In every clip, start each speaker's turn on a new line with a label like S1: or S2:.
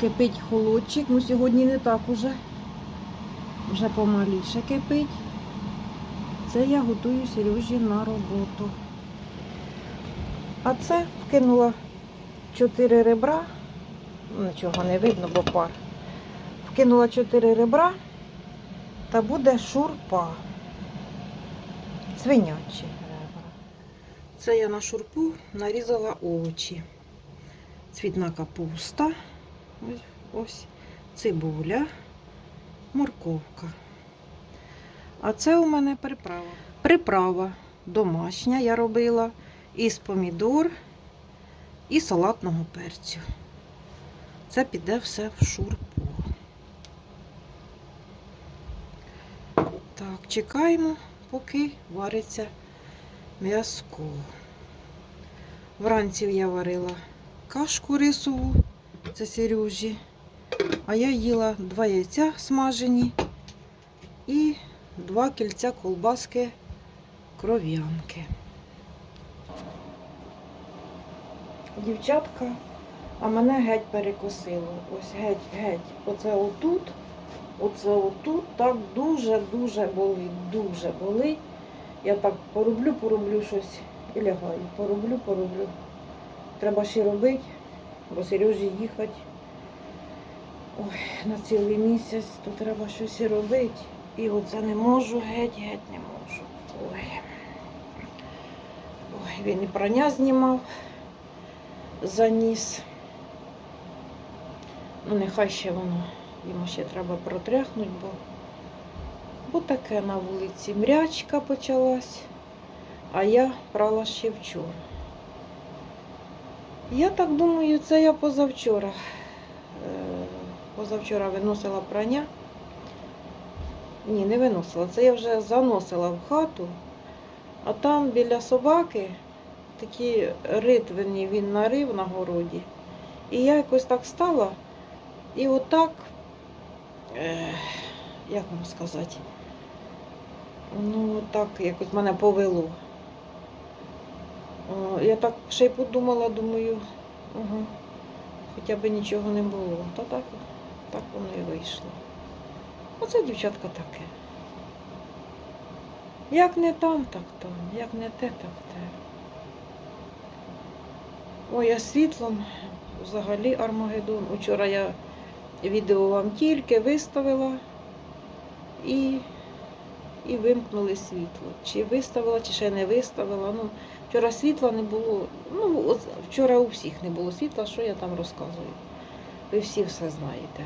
S1: Кипить холодчик, ну сьогодні не так уже. Вже помаліше кипить. Це я готую Сережі на роботу. А це вкинула 4 ребра. Нічого не видно, бо пар. Вкинула 4 ребра та буде шурпа. Свинячі ребра. Це я на шурпу нарізала овочі. Цвітна капуста. Ось, цибуля, морковка. А це у мене приправа. Приправа домашня я робила із помідор і салатного перцю. Це піде все в шурпу. Так, чекаємо, поки вариться м'язко. Вранці я варила кашку рисову, це Сережі. А я їла два яйця смажені і два кільця колбаски кров'янки. Дівчатка, а мене геть перекосило. Ось геть, геть. Оце отут, оце отут так дуже-дуже болить, дуже болить. Я так пороблю, пороблю щось і лягаю. Пороблю, пороблю. Треба ще робити, бо Сережі їхати. Ой, на цілий місяць, то треба щось робити. І оце не можу, геть, геть не можу. Ой. Ой, він і прання знімав заніс. Ну, нехай ще воно, йому ще треба протряхнути, бо, бо таке на вулиці мрячка почалась, а я прала ще вчора. Я так думаю, це я позавчора. Е, Позавчора виносила прання. Ні, не виносила. Це я вже заносила в хату, а там біля собаки такі ритвини він нарив на городі. І я якось так стала і отак, е, як вам сказати, ну так якось мене повело. Я так ще й подумала, думаю, угу, хоча б нічого не було. Та так, так воно і вийшло. Оце дівчатка таке. Як не там, так там, як не те, так те. Ой, а світлом взагалі Армагеддон. Учора я відео вам тільки виставила і, і вимкнули світло. Чи виставила, чи ще не виставила. Ну, вчора світла не було. Ну, вчора у всіх не було світла, що я там розказую. Ви всі все знаєте.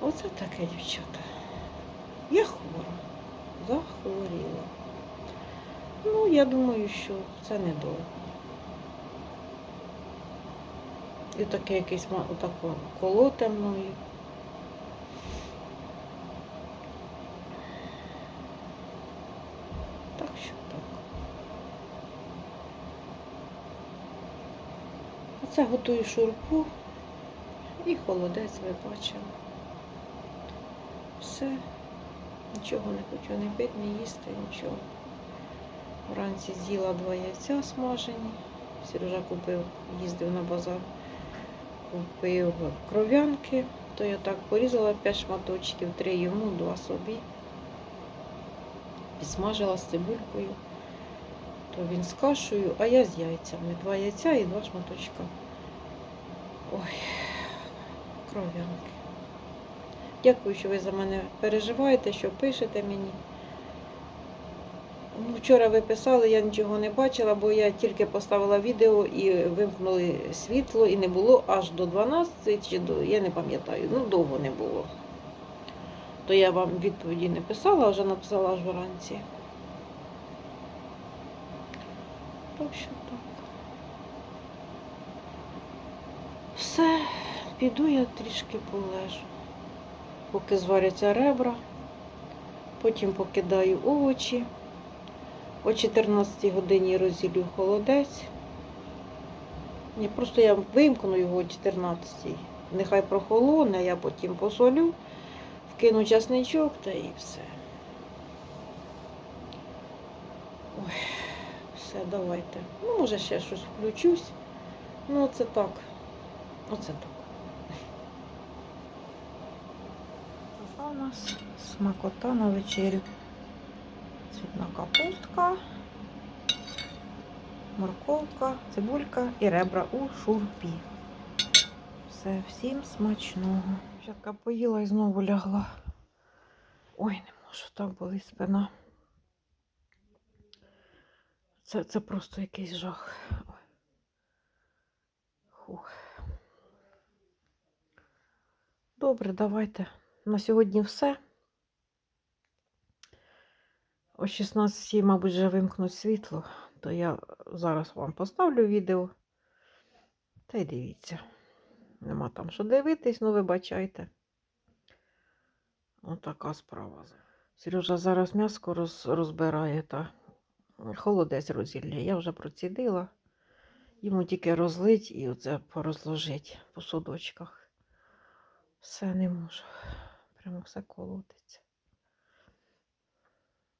S1: Оце таке, дівчата. Я хвора. Захворіла. Ну, я думаю, що це недовго. І таке якесь отако колоте мною. Так що так. Оце готую шурпу і холодець ви бачили. Все. Нічого не хочу не пити, не їсти, нічого. Вранці з'їла два яйця смажені. Сережа купив, їздив на базар, купив кров'янки, то я так порізала 5 шматочків, три йому, два собі. Підсмажила з цибулькою, він з кашею, а я з яйцями. Два яйця і два шматочка. Ой, кров'янки. Дякую, що ви за мене переживаєте, що пишете мені. Ну, Вчора ви писали, я нічого не бачила, бо я тільки поставила відео і вимкнули світло, і не було аж до 12 чи до, я не пам'ятаю, ну довго не було. То я вам відповіді не писала, вже написала аж вранці. Так так. Все, піду я трішки полежу. Поки зваряться ребра, потім покидаю овочі. О 14 годині розділю холодець. Ні, просто я вимкну його о 14. Нехай прохолоне, я потім посолю, вкину часничок та і все. Ой, все, давайте. Ну, може, ще щось включусь. Ну, це так. Оце так. Така у нас смакота на вечерю. Цвітна капустка, морковка, цибулька і ребра у шурпі. Все, всім смачного. Дівчатка поїла і знову лягла. Ой, не можу, так болить спина. Це, це просто якийсь жах. Фух. Добре, давайте. На сьогодні все. О 16, мабуть, вже вимкнуть світло, то я зараз вам поставлю відео. Та й дивіться. Нема там що дивитись, ну вибачайте. Отака справа. Сережа зараз м'яско роз, розбирає та холодець розілля. Я вже процідила. Йому тільки розлить і оце порозложить по судочках. Все не можу. Прямо все колотиться.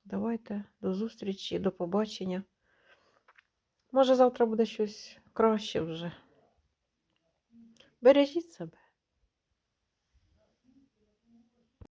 S1: Давайте до зустрічі, до побачення. Може, завтра буде щось краще вже. Бережіть себе.